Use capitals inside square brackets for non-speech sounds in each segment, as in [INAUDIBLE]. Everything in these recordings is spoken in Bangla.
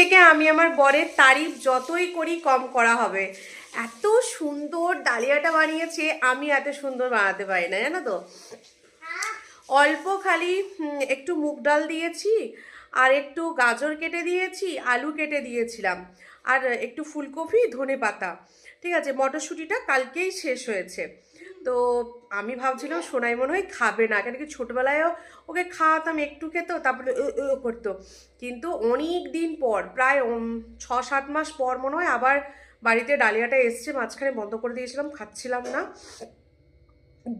থেকে আমি আমার বরের তারিফ যতই করি কম করা হবে। এত সুন্দর ডালিয়াটা বানিয়েছে, আমি এত সুন্দর বানাতে পারি না, জানো তো? অল্প খালি একটু মুগ ডাল দিয়েছি, আর একটু গাজর কেটে দিয়েছি, আলু কেটে দিয়েছিলাম, আর একটু ফুলকপি ধনে পাতা ঠিক আছে, মটরশুঁটিটা কালকেই শেষ হয়েছে। তো আমি ভাবছিলাম সোনাই মনে হয় খাবে না, কেন কি ছোটোবেলায়ও ওকে খাওয়াতাম একটু খেতো তারপরে করতো। কিন্তু অনেক দিন পর, প্রায় ছ সাত মাস পর মনে হয় আবার বাড়িতে ডালিয়াটা এসছে, মাঝখানে বন্ধ করে দিয়েছিলাম, খাচ্ছিলাম না।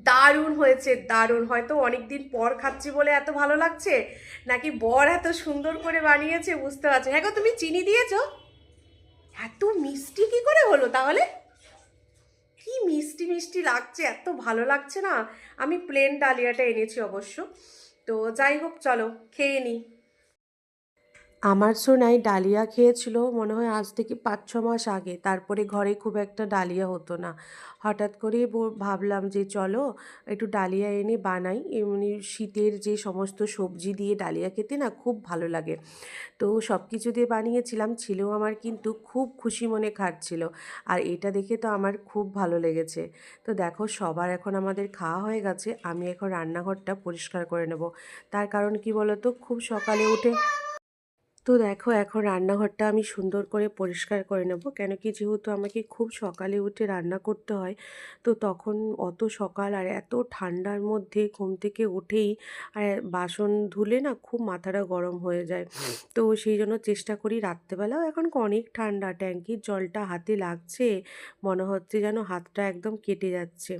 দারুণ হয়েছে, দারুণ। হয়তো অনেক দিন পর খাচ্ছি বলে এত ভালো লাগছে, নাকি বর এত সুন্দর করে বানিয়েছে বুঝতে পারছি হ্যাঁ গো, তুমি চিনি দিয়েছ? এত মিষ্টি কি করে হলো তাহলে? মিষ্টি মিষ্টি লাগছে, এত ভালো লাগছে না। আমি প্লেন ডালিয়াটা এনেছি অবশ্য। তো যাই হোক, চলো, খেয়ে নিই আমার সোনাই ডালিয়া খেয়েছিল, মনে হয় আজ থেকে পাঁচ, ছ মাস আগে। তারপরে ঘরে খুব একটা ডালিয়া হতো না। হঠাৎ করে ব- ভাবলাম যে চলো, একটু ডালিয়া এনে বানাই। এমনি শীতের যে সমস্ত সবজি দিয়ে ডালিয়া খেতে না খুব ভালো লাগে। তো সব কিছু দিয়ে বানিয়েছিলাম, ছেলেও আমার কিন্তু খুব খুশি মনে খাচ্ছিল আর এটা দেখে তো আমার খুব ভালো লেগেছে। তো দেখো, সবার এখন আমাদের খাওয়া হয়ে গেছে, আমি এখন রান্নাঘরটা পরিষ্কার করে নেব। তার কারণ কি বলতো, খুব সকালে উঠে তো দেখো, এখন রান্নাঘরটা আমি সুন্দর করে পরিষ্কার করে নেব। কেন কি যেহেতু আমাকে খুব সকালে উঠে রান্না করতে হয়, তো তখন অত সকাল আর এত ঠান্ডার মধ্যে ঘুম থেকে উঠেই আর বাসন ধুলে না খুব মাথাটা গরম হয়ে যায়। তো সেই জন্য চেষ্টা করি রাত্রেবেলাও। এখন অনেক ঠান্ডা, ট্যাঙ্কির জলটা হাতে লাগছে, মনে হচ্ছে যেন হাতটা একদম কেটে যাচ্ছে।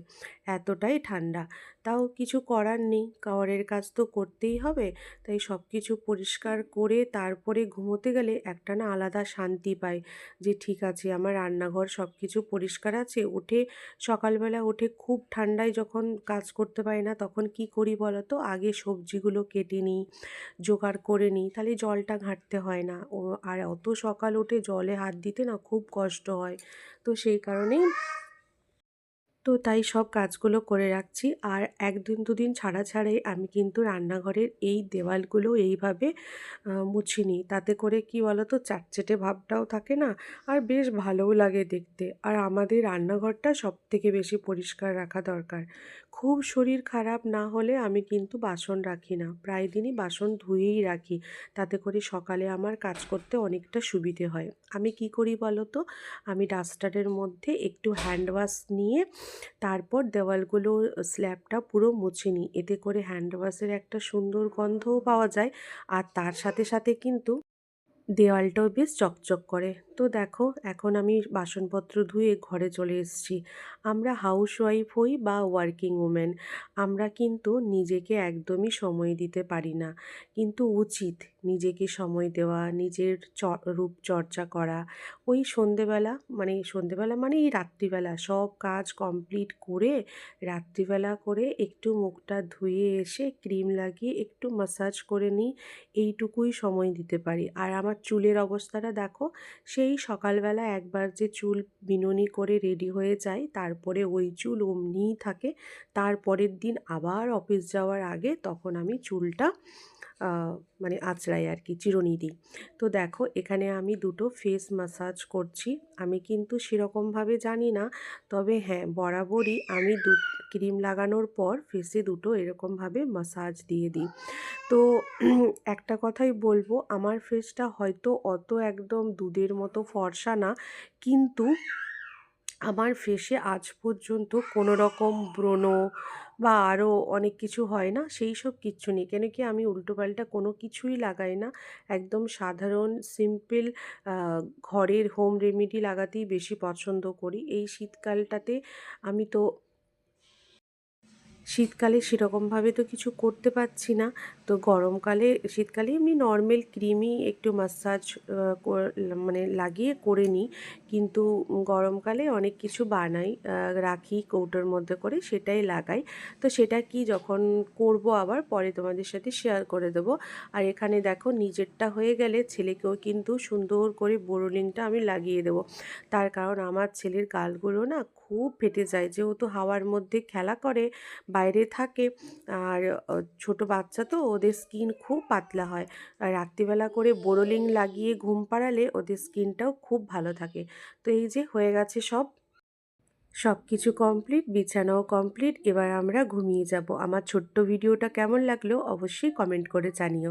এতটাই ঠান্ডা। তাও কিছু করার নেই। কাওয়ারের কাজ তো করতেই হবে। তাই সব কিছু পরিষ্কার করে তারপরে ঘুমোতে গেলে একটা না আলাদা শান্তি পাই যে, ঠিক আছে, আমার রান্নাঘর সব কিছু পরিষ্কার আছে। উঠে সকালবেলা উঠে খুব ঠান্ডায় যখন কাজ করতে পারি না, তখন কি করি বলো তো? আগে সবজিগুলো কেটে নিই, জোগাড় করে নিই। তাহলে জলটা ঘাঁটতে হয় না। আর অত সকাল উঠে জলে হাত দিতে না খুব কষ্ট হয়। তো সেই কারণেই তো তাই সব কাজগুলো করে রাখছি। আর একদিন দুদিন ছাড়া ছাড়াই আমি কিন্তু রান্নাঘরের এই দেওয়ালগুলো এইভাবে মুছি নিই। তাতে করে কি বলতো, চাটচেটে ভাবটাও থাকে না, আর বেশ ভালোও লাগে দেখতে। আর আমাদের রান্নাঘরটা সব থেকে বেশি পরিষ্কার রাখা দরকার। খুব শরীর খারাপ না হলে আমি কিন্তু বাসন রাখি না। প্রায় দিনই বাসন ধুয়েই রাখি। তাতে করে সকালে আমার কাজ করতে অনেকটা সুবিধে হয়। আমি কি করি বলো তো আমি ডাস্টারের মধ্যে একটু হ্যান্ড ওয়াশ নিয়ে তারপর দেওয়ালগুলো স্ল্যাবটা পুরো মুছে নিই। এতে করে হ্যান্ড ওয়াশের একটা সুন্দর গন্ধও পাওয়া যায়। আর তার সাথে সাথে কিন্তু দেওয়ালটাও বেশ চকচক করে। তো দেখো, এখন আমি বাসনপত্র ধুয়ে ঘরে চলে এসেছি। আমরা হাউস ওয়াইফ হই বা ওয়ার্কিং উমেন আমরা কিন্তু নিজেকে একদমই সময় দিতে পারি না। কিন্তু উচিত নিজেকে সময় দেওয়া, নিজের চ রূপচর্চা করা। ওই সন্ধেবেলা মানে সন্ধেবেলা মানে এই রাত্রিবেলা সব কাজ কমপ্লিট করে রাত্রিবেলা করে একটু মুখটা ধুয়ে এসে ক্রিম লাগিয়ে একটু মাসাজ করে নিই, এইটুকুই সময় দিতে পারি। আর আমার চুলের অবস্থাটা দেখো, সেই সকালবেলা একবার যে চুল বিনুনি করে রেডি হয়ে যায় তারপরে ওই চুল অমনিই থাকে। তারপরের দিন আবার অফিস যাওয়ার আগে তখন আমি চুলটা মানে আঁচড়াই আর কি, চিরুনি দিই। তো দেখো, এখানে আমি দুটো ফেস মাসাজ করছি। আমি কিন্তু সেরকমভাবে জানি না, তবে হ্যাঁ বরাবরই আমি দু ক্রিম লাগানোর পর ফেসে দুটো এরকমভাবে মাসাজ দিয়ে দিই। তো [CLEARS THROAT] একটা কথাই বলব, আমার ফেসটা হয়তো অত একদম দুধের মতো ফর্সা না, কিন্তু আমার ফেসে আজ পর্যন্ত কোনো রকম ব্রণ বা আরও অনেক কিছু হয় না, সেই সব কিচ্ছু নেই। কেন কি আমি উল্টোপাল্টা কোনো কিছুই লাগাই না। একদম সাধারণ সিম্পল ঘরের হোম রেমেডি লাগাতেই বেশি পছন্দ করি। এই শীতকালটাতে আমি তো শীতকালে সেরকমভাবে তো কিছু করতে পারছি না। তো গরমকালে, শীতকালে এমনি নর্মাল ক্রিমই একটু মাসাজ মানে লাগিয়ে করে নিই। কিন্তু গরমকালে অনেক কিছু বানাই রাখি কৌটোর মধ্যে করে সেটাই লাগাই। তো সেটা কি যখন করব আবার পরে তোমাদের সাথে শেয়ার করে দেবো। আর এখানে দেখো নিজেরটা হয়ে গেলে ছেলেকেও কিন্তু সুন্দর করে বোরোলিংটা আমি লাগিয়ে দেবো। তার কারণ আমার ছেলের গালগুলো না খুব ফেটে যায়। যেহেতু হাওয়ার মধ্যে খেলা করে বাইরে থাকে। আর ছোট বাচ্চা তো, ওদের স্কিন খুব পাতলা হয়। আর রাত্রিবেলা করে বোরোলিং লাগিয়ে ঘুম পাড়ালে ওদের স্কিনটাও খুব ভালো থাকে। তো এই যে হয়ে গেছে সব। সব কিছু কমপ্লিট বিছানাও কমপ্লিট এবার আমরা ঘুমিয়ে যাব। আমার ছোট্ট ভিডিওটা কেমন লাগল অবশ্যই কমেন্ট করে জানিও।